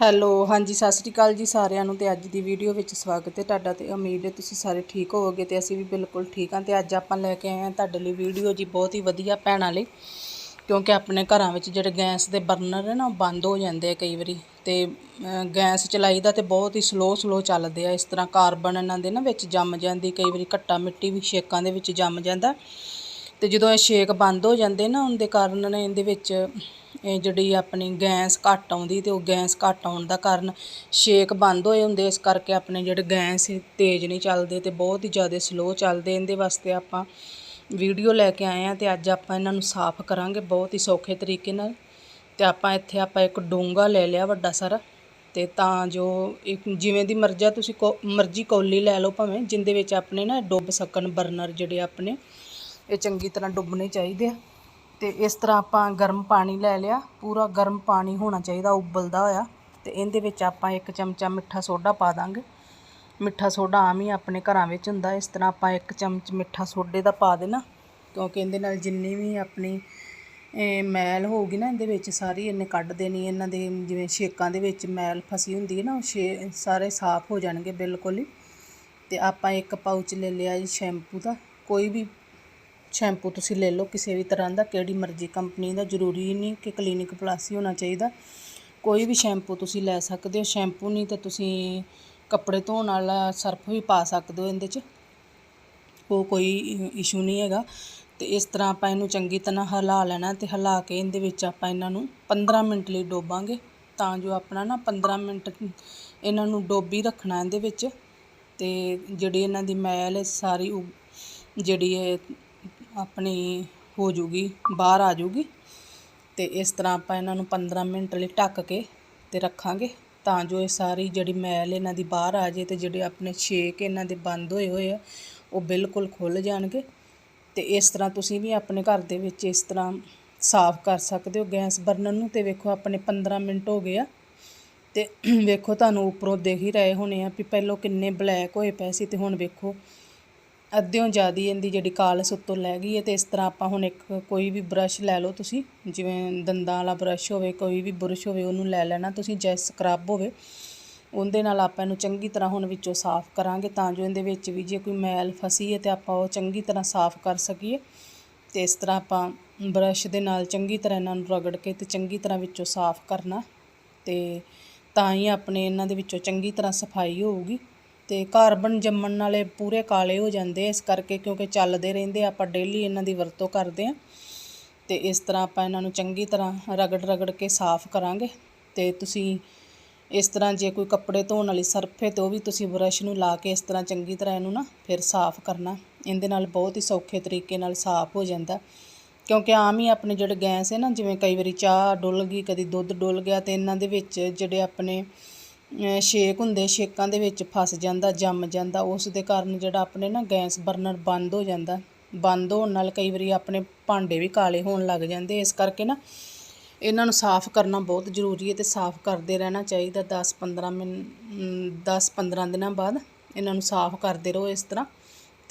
Hello, ਹਾਂਜੀ, ਸਤਿ ਸ੍ਰੀ ਅਕਾਲ ਜੀ ਸਾਰਿਆਂ ਨੂੰ ਤੇ ਅੱਜ ਦੀ ਵੀਡੀਓ ਵਿੱਚ ਸਵਾਗਤ ਹੈ ਤੁਹਾਡਾ ਤੇ ਉਮੀਦ ਹੈ ਤੁਸੀਂ ਸਾਰੇ ਠੀਕ ਹੋਵੋਗੇ ਤੇ ਅਸੀਂ ਵੀ ਬਿਲਕੁਲ ਠੀਕ ਹਾਂ ਤੇ ਅੱਜ ਆਪਾਂ ਲੈ ਕੇ ਆਏ ਹਾਂ ਤੁਹਾਡੇ ਲਈ ਵੀਡੀਓ ਜੀ ਬਹੁਤ ਹੀ ਵਧੀਆ ਭੈਣਾਂ ਲਈ, ਕਿਉਂਕਿ ਆਪਣੇ ਘਰਾਂ ਵਿੱਚ ਜਿਹੜੇ ਗੈਸ ਦੇ ਬਰਨਰ ਹੈ ਨਾ ਉਹ ਬੰਦ ਹੋ ਜਾਂਦੇ ਆ ਕਈ ਵਾਰੀ ਤੇ ਗੈਸ ਚਲਾਈ ਦਾ ਤੇ ਬਹੁਤ ਹੀ ਸਲੋ ਸਲੋ ਚੱਲਦੇ ਆ, ਇਸ ਤਰ੍ਹਾਂ ਕਾਰਬਨ ਇਹਨਾਂ ਦੇ ਨਾ ਵਿੱਚ ਜੰਮ ਜਾਂਦੀ, ਕਈ ਵਾਰੀ ਘੱਟਾ ਮਿੱਟੀ ਵੀ ਛੇਕਾਂ ਦੇ ਵਿੱਚ ਜੰਮ ਜਾਂਦਾ ਤੇ ਜਦੋਂ ਇਹ ਛੇਕ ਬੰਦ ਹੋ ਜਾਂਦੇ ਨਾ ਉਹਦੇ ਕਾਰਨ ਇਹਦੇ ਵਿੱਚ ਇਹ ਜਿਹੜੀ ਆਪਣੀ ਗੈਸ ਘੱਟ ਆਉਂਦੀ ਤੇ ਉਹ ਗੈਸ ਘੱਟ ਆਉਣ ਦਾ ਕਾਰਨ ਸ਼ੇਕ ਬੰਦ ਹੋਏ ਹੁੰਦੇ, ਇਸ ਕਰਕੇ ਆਪਣੇ ਜਿਹੜੇ ਗੈਸ ਤੇਜ਼ ਨਹੀਂ ਚੱਲਦੇ ਤੇ ਬਹੁਤ ਹੀ ਜ਼ਿਆਦਾ ਸਲੋ ਚੱਲਦੇ। ਇਹਦੇ ਵਾਸਤੇ ਆਪਾਂ ਵੀਡੀਓ ਲੈ ਕੇ ਆਏ ਆ ਤੇ ਅੱਜ ਆਪਾਂ ਇਹਨਾਂ ਨੂੰ ਸਾਫ਼ ਕਰਾਂਗੇ ਬਹੁਤ ਹੀ ਸੌਖੇ ਤਰੀਕੇ ਨਾਲ। ਤੇ ਆਪਾਂ ਇੱਥੇ ਆਪਾਂ ਇੱਕ ਡੂੰਘਾ ਲੈ ਲਿਆ ਵੱਡਾ ਸਾਰਾ ਤੇ ਤਾਂ ਜੋ ਇੱਕ ਜਿਵੇਂ ਦੀ ਮਰਜ਼ਾ ਤੁਸੀਂ ਕੋ, ਮਰਜ਼ੀ ਕੌਲੀ ਲੈ ਲਓ ਭਾਵੇਂ, ਜਿੰਦੇ ਵਿੱਚ ਆਪਣੇ ਨਾ ਡੁੱਬ ਸਕਣ ਬਰਨਰ ਜਿਹੜੇ ਆਪਣੇ, ਇਹ ਚੰਗੀ ਤਰ੍ਹਾਂ ਡੁੱਬਣੇ ਚਾਹੀਦੇ ਆ। ਤੇ ਇਸ ਤਰ੍ਹਾਂ ਆਪਾਂ ਗਰਮ ਪਾਣੀ ਲੈ ਲਿਆ। ਪੂਰਾ ਗਰਮ ਪਾਣੀ ਹੋਣਾ ਚਾਹੀਦਾ, ਉਬਲਦਾ ਹੋਇਆ। ਤੇ ਇਹਦੇ ਵਿੱਚ ਆਪਾਂ ਇੱਕ ਚਮਚਾ ਮਿੱਠਾ ਸੋਡਾ ਪਾ ਦਾਂਗੇ। ਮਿੱਠਾ ਸੋਡਾ ਆਮ ਹੀ ਆਪਣੇ ਘਰਾਂ ਵਿੱਚ ਹੁੰਦਾ। ਇਸ ਤਰ੍ਹਾਂ ਆਪਾਂ ਇੱਕ ਚਮਚ ਮਿੱਠਾ ਸੋਡੇ ਦਾ ਪਾ ਦੇਣਾ। ਕਿਉਂਕਿ ਇਹਦੇ ਨਾਲ ਜਿੰਨੀ ਵੀ ਆਪਣੀ ਮੈਲ ਹੋਊਗੀ ਨਾ, ਇਹਦੇ ਵਿੱਚ ਸਾਰੀ ਇਹਨੇ ਕੱਢ ਦੇਣੀ। ਇਹਨਾਂ ਦੇ ਜਿਵੇਂ ਛੇਕਾਂ ਦੇ ਵਿੱਚ ਮੈਲ ਫਸੀ ਹੁੰਦੀ ਹੈ ਨਾ, ਉਹ ਛੇ ਸਾਰੇ ਸਾਫ਼ ਹੋ ਜਾਣਗੇ ਬਿਲਕੁਲ ਹੀ। ਤੇ ਆਪਾਂ ਇੱਕ ਪਾਊਚ ਲੈ ਲਿਆ ਜੀ ਸ਼ੈਂਪੂ ਦਾ। ਕੋਈ ਵੀ ਸ਼ੈਂਪੂ ਤੁਸੀਂ ਲੈ ਲਓ, ਕਿਸੇ ਵੀ ਤਰ੍ਹਾਂ ਦਾ, ਕਿਹੜੀ ਮਰਜ਼ੀ ਕੰਪਨੀ ਦਾ, ਜ਼ਰੂਰੀ ਨਹੀਂ ਕਿ ਕਲੀਨਿਕ ਪਲੱਸ ਹੀ ਹੋਣਾ ਚਾਹੀਦਾ। ਕੋਈ ਵੀ ਸ਼ੈਂਪੂ ਤੁਸੀਂ ਲੈ ਸਕਦੇ ਹੋ, ਸ਼ੈਂਪੂ ਨਹੀਂ ਤਾਂ ਤੁਸੀਂ ਕੱਪੜੇ ਧੋਣ ਵਾਲਾ ਸਰਫ ਵੀ ਪਾ ਸਕਦੇ ਹੋ ਇਹਦੇ 'ਚ। ਉਹ ਕੋਈ ਇਸ਼ੂ ਨਹੀਂ ਹੈਗਾ। ਤੇ ਇਸ ਤਰ੍ਹਾਂ ਆਪਾਂ ਇਹਨੂੰ ਚੰਗੀ ਤਰ੍ਹਾਂ ਹਿਲਾ ਲੈਣਾ ਤੇ ਹਿਲਾ ਕੇ ਇਹਦੇ ਵਿੱਚ ਆਪਾਂ ਇਹਨਾਂ ਨੂੰ 15 ਮਿੰਟ ਲਈ ਡੋਬਾਂਗੇ। ਤਾਂ ਜੋ ਆਪਣਾ ਨਾ 15 ਮਿੰਟ ਇਹਨਾਂ ਨੂੰ ਡੋਬੀ ਰੱਖਣਾ ਇਹਦੇ ਵਿੱਚ। ਤੇ ਜਿਹੜੀ ਇਹਨਾਂ ਦੀ ਮੈਲ ਹੈ, ਸਾਰੀ ਉਹ ਜਿਹੜੀ ਹੈ ਆਪਣੀ ਹੋ ਜੂਗੀ ਬਾਹਰ ਆ ਜੂਗੀ ਤੇ ਇਸ ਤਰ੍ਹਾਂ ਆਪਾਂ ਇਹਨਾਂ ਨੂੰ 15 ਮਿੰਟ ਲਈ ਢੱਕ ਕੇ ਤੇ ਰੱਖਾਂਗੇ। ਤਾਂ ਜੋ ਇਹ ਸਾਰੀ ਜਿਹੜੀ ਮੈਲ ਇਹਨਾਂ ਦੀ ਬਾਹਰ ਆ ਜੇ ਤੇ ਜਿਹੜੇ ਆਪਣੇ ਛੇਕ ਇਹਨਾਂ ਦੇ ਬੰਦ ਹੋਏ ਹੋਏ ਆ, ਉਹ ਬਿਲਕੁਲ ਖੁੱਲ ਜਾਣਗੇ। ਤੇ ਇਸ ਤਰ੍ਹਾਂ ਤੁਸੀਂ ਵੀ ਆਪਣੇ ਘਰ ਦੇ ਵਿੱਚ ਇਸ ਤਰ੍ਹਾਂ ਸਾਫ਼ ਕਰ ਸਕਦੇ ਹੋ। ਗੈਸ ਬਰਨਰ ਨੂੰ ਤੇ ਵੇਖੋ ਆਪਣੇ 15 ਮਿੰਟ ਹੋ ਗਏ ਆ। ਤੇ ਵੇਖੋ ਤੁਹਾਨੂੰ ਉੱਪਰੋਂ ਦੇਖ ਹੀ ਰਹੇ ਹੋਣੇ ਆ ਵੀ ਪਹਿਲਾਂ ਕਿੰਨੇ ਬਲੈਕ ਹੋਏ ਪਏ ਸੀ ਤੇ ਹੁਣ ਵੇਖੋ ਅੱਧਿਓਂ ਜ਼ਿਆਦਾ ਇਹਦੀ ਜਿਹੜੀ ਕਾਲਸ ਉੱਤੋਂ ਲੈ ਗਈ ਹੈ ਤੇ ਇਸ ਤਰ੍ਹਾਂ ਆਪਾਂ ਹੁਣ ਇੱਕ ਕੋਈ ਵੀ ਬਰਸ਼ ਲੈ ਲਓ ਤੁਸੀਂ, ਜਿਵੇਂ ਦੰਦਾਂ ਵਾਲਾ ਬਰਸ਼ ਹੋਵੇ, ਕੋਈ ਵੀ ਬੁਰਸ਼ ਹੋਵੇ, ਉਹਨੂੰ ਲੈ ਲੈਣਾ ਤੁਸੀਂ, ਜੈ ਸਕਰਬ ਹੋਵੇ, ਉਹਦੇ ਨਾਲ ਆਪਾਂ ਇਹਨੂੰ ਚੰਗੀ ਤਰ੍ਹਾਂ ਹੁਣ ਵਿੱਚੋਂ ਸਾਫ਼ ਕਰਾਂਗੇ ਤਾਂ ਜੋ ਇਹਦੇ ਵਿੱਚ ਵੀ ਜੇ ਕੋਈ ਮੈਲ ਫਸੀ ਹੈ ਤੇ ਆਪਾਂ ਉਹ ਚੰਗੀ ਤਰ੍ਹਾਂ ਸਾਫ਼ ਕਰ ਸਕੀਏ ਤੇ ਇਸ ਤਰ੍ਹਾਂ ਆਪਾਂ ਬਰਸ਼ ਦੇ ਨਾਲ ਚੰਗੀ ਤਰ੍ਹਾਂ ਇਹਨਾਂ ਨੂੰ ਰਗੜ ਕੇ ਤੇ ਚੰਗੀ ਤਰ੍ਹਾਂ ਵਿੱਚੋਂ ਸਾਫ਼ ਕਰਨਾ ਤੇ ਤਾਂ ਹੀ ਆਪਣੇ ਇਹਨਾਂ ਦੇ ਵਿੱਚੋਂ ਚੰਗੀ ਤਰ੍ਹਾਂ ਸਫ਼ਾਈ ਹੋਊਗੀ। ਤੇ ਕਾਰਬਨ ਜੰਮਣ ਨਾਲੇ ਪੂਰੇ ਕਾਲੇ ਹੋ ਜਾਂਦੇ ਇਸ ਕਰਕੇ ਕਿਉਂਕਿ ਚੱਲਦੇ ਰਹਿੰਦੇ ਆਪਾਂ ਡੇਲੀ ਇਹਨਾਂ ਦੀ ਵਰਤੋਂ ਕਰਦੇ ਆ। ਤੇ ਇਸ ਤਰ੍ਹਾਂ ਆਪਾਂ ਇਹਨਾਂ ਨੂੰ ਚੰਗੀ ਤਰ੍ਹਾਂ ਰਗੜ ਰਗੜ ਕੇ ਸਾਫ਼ ਕਰਾਂਗੇ। ਤੇ ਤੁਸੀਂ ਇਸ ਤਰ੍ਹਾਂ ਜੇ ਕੋਈ ਕੱਪੜੇ ਧੋਣ ਵਾਲੀ ਸਰਫ ਹੈ ਤੇ ਉਹ ਵੀ ਤੁਸੀਂ ਬਰਸ਼ ਨੂੰ ਲਾ ਕੇ ਇਸ ਤਰ੍ਹਾਂ ਚੰਗੀ ਤਰ੍ਹਾਂ ਇਹਨੂੰ ਨਾ ਫਿਰ ਸਾਫ਼ ਕਰਨਾ। ਇਹਦੇ ਨਾਲ ਬਹੁਤ ਹੀ ਸੌਖੇ ਤਰੀਕੇ ਨਾਲ ਸਾਫ਼ ਹੋ ਜਾਂਦਾ। ਕਿਉਂਕਿ ਆਮ ਹੀ ਆਪਣੇ ਜਿਹੜੇ ਗੈਸ ਹੈ ਨਾ, ਜਿਵੇਂ ਕਈ ਵਾਰੀ ਚਾਹ ਡੁੱਲ ਗਈ, ਕਦੀ ਦੁੱਧ ਡੁੱਲ ਗਿਆ ਤੇ ਇਹਨਾਂ ਦੇ ਵਿੱਚ ਜਿਹੜੇ ਆਪਣੇ ਸ਼ੇਕ ਹੁੰਦੇ ਸ਼ੇਕਾਂ ਦੇ ਵਿੱਚ ਫਸ ਜਾਂਦਾ, ਜੰਮ ਜਾਂਦਾ ਉਸ ਦੇ ਕਾਰਨ ਜਿਹੜਾ ਆਪਣੇ ਨਾ ਗੈਸ ਬਰਨਰ ਬੰਦ ਹੋ ਜਾਂਦਾ। ਬੰਦ ਹੋਣ ਨਾਲ ਕਈ ਵਾਰੀ ਆਪਣੇ ਭਾਂਡੇ ਵੀ ਕਾਲੇ ਹੋਣ ਲੱਗ ਜਾਂਦੇ, ਇਸ ਕਰਕੇ ਨਾ ਇਹਨਾਂ ਨੂੰ ਸਾਫ਼ ਕਰਨਾ ਬਹੁਤ ਜ਼ਰੂਰੀ ਹੈ ਤੇ ਸਾਫ਼ ਕਰਦੇ ਰਹਿਣਾ ਚਾਹੀਦਾ 10-15 ਮਿੰਟ 10-15 ਦਿਨਾਂ ਬਾਅਦ ਇਹਨਾਂ ਨੂੰ ਸਾਫ਼ ਕਰਦੇ ਰਹੋ ਇਸ ਤਰ੍ਹਾਂ।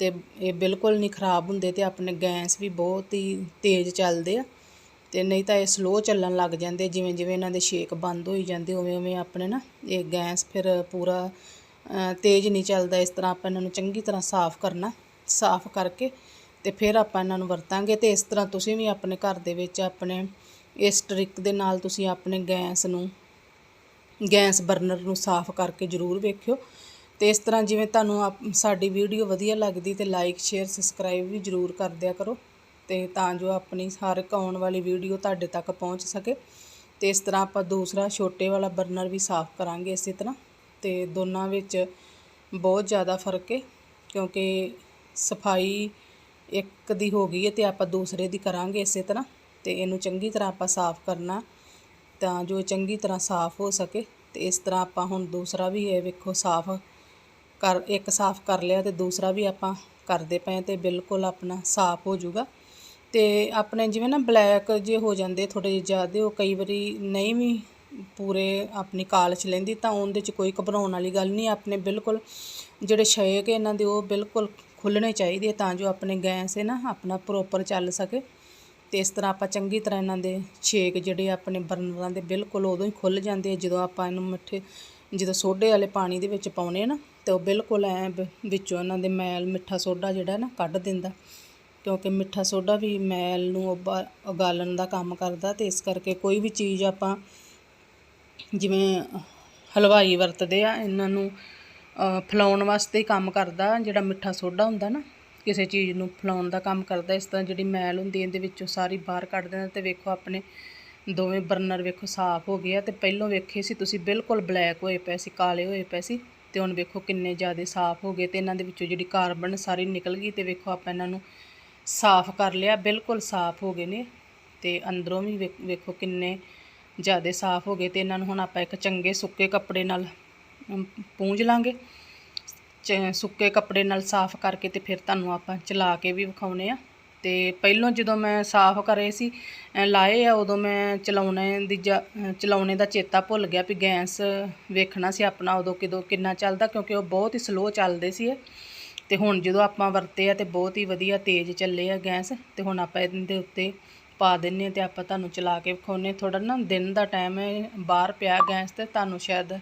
ਤੇ ਇਹ ਬਿਲਕੁਲ ਨਹੀਂ ਖਰਾਬ ਹੁੰਦੇ ਤੇ ਆਪਣੇ ਗੈਸ ਵੀ ਬਹੁਤ ਹੀ ਤੇਜ਼ ਚੱਲਦੇ ਆ। ਤੇ ਨਹੀਂ ਤਾਂ ਇਹ ਸਲੋ ਚੱਲਣ ਲੱਗ ਜਾਂਦੇ, ਜਿਵੇਂ ਜਿਵੇਂ ਇਹਨਾਂ ਦੇ ਸ਼ੇਕ ਬੰਦ ਹੋਈ ਜਾਂਦੇ, ਉਵੇਂ ਉਵੇਂ ਆਪਣੇ ਨਾ ਇਹ ਗੈਸ ਫਿਰ ਪੂਰਾ ਤੇਜ਼ ਨਹੀਂ ਚੱਲਦਾ, ਇਸ ਤਰ੍ਹਾਂ ਆਪਾਂ ਇਹਨਾਂ ਨੂੰ ਚੰਗੀ ਤਰ੍ਹਾਂ ਸਾਫ਼ ਕਰਨਾ, ਸਾਫ਼ ਕਰਕੇ ਤੇ ਫਿਰ ਆਪਾਂ ਇਹਨਾਂ ਨੂੰ ਵਰਤਾਂਗੇ ਤੇ ਇਸ ਤਰ੍ਹਾਂ ਤੁਸੀਂ ਵੀ ਆਪਣੇ ਘਰ ਦੇ ਵਿੱਚ ਆਪਣੇ ਇਸ ਟ੍ਰਿਕ ਦੇ ਨਾਲ ਤੁਸੀਂ ਆਪਣੇ ਗੈਸ ਨੂੰ, ਗੈਸ ਬਰਨਰ ਨੂੰ ਸਾਫ਼ ਕਰਕੇ ਜ਼ਰੂਰ ਵੇਖਿਓ ਤੇ ਇਸ ਤਰ੍ਹਾਂ ਜਿਵੇਂ ਤੁਹਾਨੂੰ ਆਪ- ਸਾਡੀ ਵੀਡੀਓ ਵਧੀਆ ਲੱਗਦੀ ਤੇ ਲਾਈਕ ਸ਼ੇਅਰ ਸਬਸਕ੍ਰਾਈਬ ਵੀ ਜ਼ਰੂਰ ਕਰ ਦਿਆ ਕਰੋ। ਤੇ ਤਾਂ ਜੋ ਆਪਣੀ ਹਰ ਇੱਕ ਆਉਣ ਵਾਲੀ ਵੀਡੀਓ ਤੁਹਾਡੇ ਤੱਕ ਪਹੁੰਚ ਸਕੇ। ਤੇ ਇਸ ਤਰ੍ਹਾਂ ਆਪਾਂ ਦੂਸਰਾ ਛੋਟੇ ਵਾਲਾ ਬਰਨਰ ਵੀ ਸਾਫ਼ ਕਰਾਂਗੇ ਇਸੇ ਤਰ੍ਹਾਂ। ਤੇ ਦੋਨਾਂ ਵਿੱਚ ਬਹੁਤ ਜ਼ਿਆਦਾ ਫ਼ਰਕ ਹੈ ਕਿਉਂਕਿ ਸਫ਼ਾਈ ਇੱਕ ਦੀ ਹੋ ਗਈ ਹੈ ਤੇ ਆਪਾਂ ਦੂਸਰੇ ਦੀ ਕਰਾਂਗੇ ਇਸੇ ਤਰ੍ਹਾਂ। ਤੇ ਇਹਨੂੰ ਚੰਗੀ ਤਰ੍ਹਾਂ ਆਪਾਂ ਸਾਫ਼ ਕਰਨਾ, ਤਾਂ ਜੋ ਇਹ ਚੰਗੀ ਤਰ੍ਹਾਂ ਸਾਫ਼ ਹੋ ਸਕੇ। ਤੇ ਇਸ ਤਰ੍ਹਾਂ ਆਪਾਂ ਹੁਣ ਦੂਸਰਾ ਵੀ ਇਹ ਵੇਖੋ ਸਾਫ਼ ਕਰ, ਇੱਕ ਸਾਫ਼ ਕਰ ਲਿਆ ਤੇ ਦੂਸਰਾ ਵੀ ਆਪਾਂ ਕਰਦੇ ਪਏ ਤੇ ਬਿਲਕੁਲ ਆਪਣਾ ਸਾਫ਼ ਹੋ ਜਾਊਗਾ। ਤੇ ਆਪਣੇ ਜਿਵੇਂ ਨਾ ਬਲੈਕ ਜੇ ਹੋ ਜਾਂਦੇ ਥੋੜੇ ਜਿਹੇ ਜ਼ਿਆਦਾ, ਉਹ ਕਈ ਵਾਰੀ ਨਹੀਂ ਵੀ ਪੂਰੇ ਆਪਣੀ ਕਾਲਚ ਲੈਂਦੀ, ਤਾਂ ਉਹਦੇ 'ਚ ਕੋਈ ਘਬਰਾਉਣ ਵਾਲੀ ਗੱਲ ਨਹੀਂ, ਆਪਣੇ ਬਿਲਕੁਲ ਜਿਹੜੇ ਛੇਕ ਇਹਨਾਂ ਦੇ, ਉਹ ਬਿਲਕੁਲ ਖੁੱਲਣੇ ਚਾਹੀਦੇ ਤਾਂ ਜੋ ਆਪਣੇ ਗੈਸ ਹੈ ਨਾ, ਆਪਣਾ ਪ੍ਰੋਪਰ ਚੱਲ ਸਕੇ। ਤੇ ਇਸ ਤਰ੍ਹਾਂ ਆਪਾਂ ਚੰਗੀ ਤਰ੍ਹਾਂ ਇਹਨਾਂ ਦੇ ਛੇਕ ਜਿਹੜੇ ਆਪਣੇ ਬਰਨਰਾਂ ਦੇ ਬਿਲਕੁਲ ਉਦੋਂ ਹੀ ਖੁੱਲ ਜਾਂਦੇ ਆ, ਜਦੋਂ ਆਪਾਂ ਇਹਨੂੰ ਮਿੱਠੇ, ਜਦੋਂ ਸੋਡੇ ਵਾਲੇ ਪਾਣੀ ਦੇ ਵਿੱਚ ਪਾਉਨੇ ਆ ਨਾ, ਤੇ ਉਹ ਬਿਲਕੁਲ ਐ ਵਿੱਚੋਂ ਇਹਨਾਂ ਦੇ ਮੈਲ ਮਿੱਠਾ ਸੋਡਾ ਜਿਹੜਾ ਨਾ ਕੱਢ ਦਿੰਦਾ। ਕਿਉਂਕਿ ਮਿੱਠਾ ਸੋਡਾ ਵੀ ਮੈਲ ਨੂੰ ਉਬਾ- ਉਗਾਲਣ ਦਾ ਕੰਮ ਕਰਦਾ ਤੇ ਇਸ ਕਰਕੇ ਕੋਈ ਵੀ ਚੀਜ਼ ਆਪਾਂ ਜਿਵੇਂ ਹਲਵਾਈ ਵਰਤਦੇ ਆ ਇਹਨਾਂ ਨੂੰ ਅ, ਫੈਲਾਉਣ ਵਾਸਤੇ ਕੰਮ ਕਰਦਾ ਜਿਹੜਾ ਮਿੱਠਾ ਸੋਡਾ ਹੁੰਦਾ ਨਾ ਕਿਸੇ ਚੀਜ਼ ਨੂੰ ਫੈਲਾਉਣ ਦਾ ਕੰਮ ਕਰਦਾ ਇਸ ਤਰ੍ਹਾਂ ਜਿਹੜੀ ਮੈਲ ਹੁੰਦੀ ਇਹਦੇ ਵਿੱਚੋਂ ਸਾਰੀ ਬਾਹਰ ਕੱਢ ਦਿੰਦਾ ਤੇ ਵੇਖੋ ਆਪਣੇ ਦੋਵੇਂ ਬਰਨਰ ਵੇਖੋ ਸਾਫ਼ ਹੋ ਗਏ ਆ ਤੇ ਪਹਿਲੋਂ ਵੇਖੇ ਸੀ ਤੁਸੀਂ ਬਿਲਕੁਲ ਬਲੈਕ ਹੋਏ ਪਏ ਸੀ ਕਾਲੇ ਹੋਏ ਪਏ ਸੀ ਤੇ ਹੁਣ ਵੇਖੋ ਕਿੰਨੇ ਜ਼ਿਆਦਾ ਸਾਫ਼ ਹੋ ਗਏ ਤੇ ਇਹਨਾਂ ਦੇ ਵਿੱਚੋਂ ਜਿਹੜੀ ਕਾਰਬਨ ਸਾਰੀ ਨਿਕਲ ਗਈ ਤੇ ਵੇਖੋ ਆਪਾਂ ਇਹਨਾਂ ਨੂੰ ਸਾਫ਼ ਕਰ ਲਿਆ ਬਿਲਕੁਲ ਸਾਫ਼ ਹੋ ਗਏ ਨੇ ਤੇ ਅੰਦਰੋਂ ਵੀ ਵੇਖੋ ਕਿੰਨੇ ਜ਼ਿਆਦਾ ਸਾਫ਼ ਹੋ ਗਏ ਤੇ ਇਹਨਾਂ ਨੂੰ ਹੁਣ ਆਪਾਂ ਇੱਕ ਚੰਗੇ ਸੁੱਕੇ ਕੱਪੜੇ ਨਾਲ ਅਮ, ਪੂੰਝ ਲਾਂਗੇ। ਚ- ਸੁੱਕੇ ਕੱਪੜੇ ਨਾਲ ਸਾਫ਼ ਕਰਕੇ ਤੇ ਫਿਰ ਤੁਹਾਨੂੰ ਆਪਾਂ ਚਲਾ ਕੇ ਵੀ ਵਿਖਾਉਨੇ ਆ। ਤੇ ਪਹਿਲੋਂ ਜਦੋਂ ਮੈਂ ਸਾਫ਼ ਕਰੇ ਸੀ ਲਾਏ ਆ ਉਦੋਂ ਮੈਂ ਚਲਾਉਣੇ ਦੀ ਜਾ- ਚਲਾਉਣੇ ਦਾ ਚੇਤਾ ਭੁੱਲ ਗਿਆ ਵੀ ਗੈਸ ਵੇਖਣਾ ਸੀ ਆਪਣਾ ਉਦੋਂ ਕਿਦੋਂ ਕਿੰਨਾ ਚੱਲਦਾ ਕਿਉਂਕਿ ਉਹ ਬਹੁਤ ਹੀ ਸਲੋ ਚੱਲਦੇ ਸੀ ਤੇ ਹੁਣ ਜਦੋਂ ਆਪਾਂ ਵਰਤੇ ਆ ਤੇ ਬਹੁਤ ਹੀ ਵਧੀਆ ਤੇਜ਼ ਚੱਲੇ ਆ ਗੈਸ, ਤੇ ਹੁਣ ਆਪਾਂ ਇਹਦੇ ਉੱਤੇ ਪਾ ਦਿੰਨੇ ਆ ਤੇ ਆਪਾਂ ਤੁਹਾਨੂੰ ਚਲਾ ਕੇ ਵਿਖਾਉਨੇ ਥੋੜਾ ਨਾ ਦਿਨ ਦਾ ਟਾਈਮ ਹੈ ਬਾਹਰ ਪਿਆ ਗੈਸ ਤੇ ਤੁਹਾਨੂੰ ਸ਼ਾਇਦ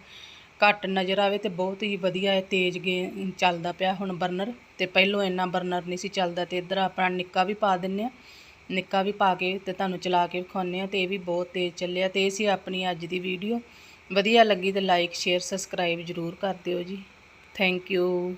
ਘੱਟ ਨਜ਼ਰ ਆਵੇ ਤੇ ਬਹੁਤ ਹੀ ਵਧੀਆ ਇਹ ਤੇਜ਼ ਗੇ ਚੱਲਦਾ ਪਿਆ ਹੁਣ ਬਰਨਰ। ਤੇ ਪਹਿਲੋਂ ਇੰਨਾ ਬਰਨਰ ਨਹੀਂ ਸੀ ਚੱਲਦਾ ਤੇ ਇੱਧਰ ਆਪਣਾ ਨਿੱਕਾ ਵੀ ਪਾ ਦਿੰਨੇ ਆ, ਨਿੱਕਾ ਵੀ ਪਾ ਕੇ ਤੇ ਤੁਹਾਨੂੰ ਚਲਾ ਕੇ ਵਿਖਾਉਨੇ ਆ ਤੇ ਇਹ ਵੀ ਬਹੁਤ ਤੇਜ਼ ਚੱਲਿਆ ਤੇ ਇਹ ਸੀ ਆਪਣੀ ਅੱਜ ਦੀ ਵੀਡੀਓ ਵਧੀਆ ਲੱਗੀ ਤੇ ਲਾਈਕ ਸ਼ੇਅਰ ਸਬਸਕ੍ਰਾਈਬ ਜ਼ਰੂਰ ਕਰ ਦਿਓ ਜੀ। Thank you